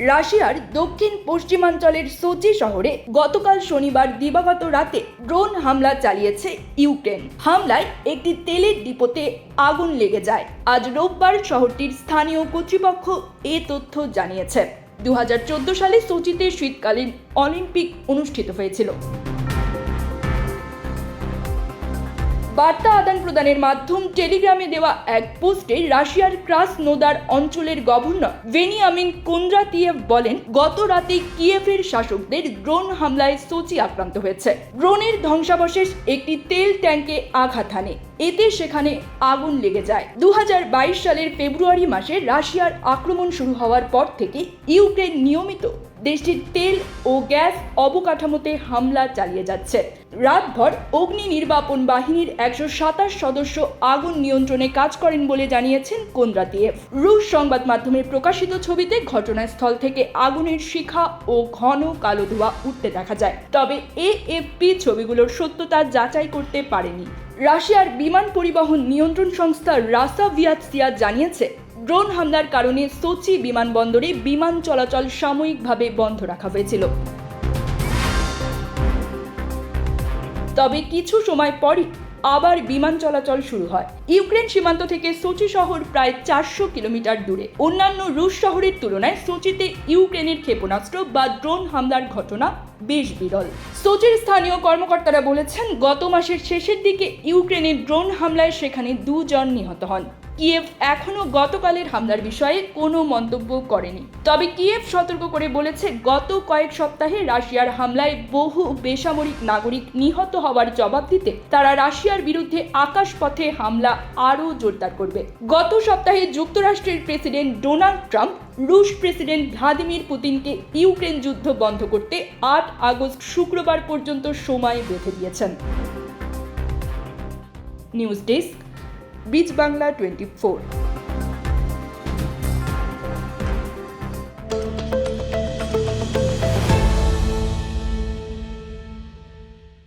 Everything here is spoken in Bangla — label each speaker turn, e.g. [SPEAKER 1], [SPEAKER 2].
[SPEAKER 1] রাশিয়ার দক্ষিণ পশ্চিমাঞ্চলের সোচি শহরে গতকাল শনিবার দিবাগত রাতে ড্রোন হামলা চালিয়েছে ইউক্রেন। হামলায় একটি তেলের ডিপোতে আগুন লেগে যায়। আজ রোববার শহরটির স্থানীয় কর্তৃপক্ষ এ তথ্য জানিয়েছে। দু হাজার চোদ্দ সালে সোচিতে শীতকালীন অলিম্পিক অনুষ্ঠিত হয়েছিল। বার্তা আদান প্রদানের মাধ্যম টেলিগ্রামে দেওয়া এক পোস্টে রাশিয়ার ক্রাস নোদার অঞ্চলের গভর্নর ভেনিয়ামিন কোন্দ্রাতিয়েভ বলেন, গত রাতে কিয়েভের শাসকদের ড্রোন হামলায় সোচি আক্রান্ত হয়েছে। ড্রোনের ধ্বংসাবশেষ একটি তেল ট্যাঙ্কে আঘাত হানে। এতে সেখানে আগুন লেগে যায়। দু হাজার বাইশ সালের ফেব্রুয়ারি মাসে রাশিয়ার আক্রমণ শুরু হওয়ার পর থেকে ইউক্রেন নিয়মিত দেশটির তেল ও গ্যাস অবকাঠামোতে হামলা চালিয়ে যাচ্ছে। রাতভর অগ্নি নির্বাপন বাহিনীর একশো সাতাশ সদস্য আগুন নিয়ন্ত্রণে কাজ করেন বলে জানিয়েছেন কোন্দ্রাতিয়েভ রুশ সংবাদ মাধ্যমে প্রকাশিত ছবিতে ঘটনাস্থল থেকে আগুনের শিখা ও ঘন কালো ধোঁয়া উঠতে দেখা যায়। তবে এএফপি ছবিগুলোর সত্যতা যাচাই করতে পারেনি। রাশিয়ার বিমান পরিবহন নিয়ন্ত্রণ সংস্থা রাসা ভিয়াতসিয়া জানিয়েছে ড্রোন হামলার কারণে সোচি বিমানবন্দরে বিমান চলাচল সাময়িকভাবে বন্ধ রাখা হয়েছিল। তবে কিছু সময় পরই আবার বিমান চলাচল শুরু হয়। ইউক্রেন সীমান্ত থেকে সোচি শহর প্রায় চারশো কিলোমিটার দূরে। অন্যান্য রুশ শহরের তুলনায় সোচিতে ইউক্রেনের ক্ষেপণাস্ত্র বা ড্রোন হামলার ঘটনা বেশ বিরল। সোচির স্থানীয় কর্মকর্তারা বলেছেন, গত মাসের শেষের দিকে ইউক্রেনের ড্রোন হামলায় সেখানে দুজন নিহত হন। কিয়েভ এখনও গতকালের হামলার বিষয়ে কোনো মন্তব্য করেনি। তবে কিয়েভ সতর্ক করে বলেছে, গত কয়েক সপ্তাহে রাশিয়ার হামলায় বহু বেসামরিক নাগরিক নিহত হওয়ার জবাব দিতে তারা রাশিয়ার বিরুদ্ধে আকাশপথে হামলা আরও জোরদার করবে। গত সপ্তাহে যুক্তরাষ্ট্রের প্রেসিডেন্ট ডোনাল্ড ট্রাম্প, রুশ প্রেসিডেন্ট ভ্লাদিমির পুতিনকে ইউক্রেন যুদ্ধ বন্ধ করতে আট আগস্ট শুক্রবার পর্যন্ত সময় বেঁধে দিয়েছেন। নিউজ ডেস্ক বিচ বাংলা টোয়েন্টি ফোর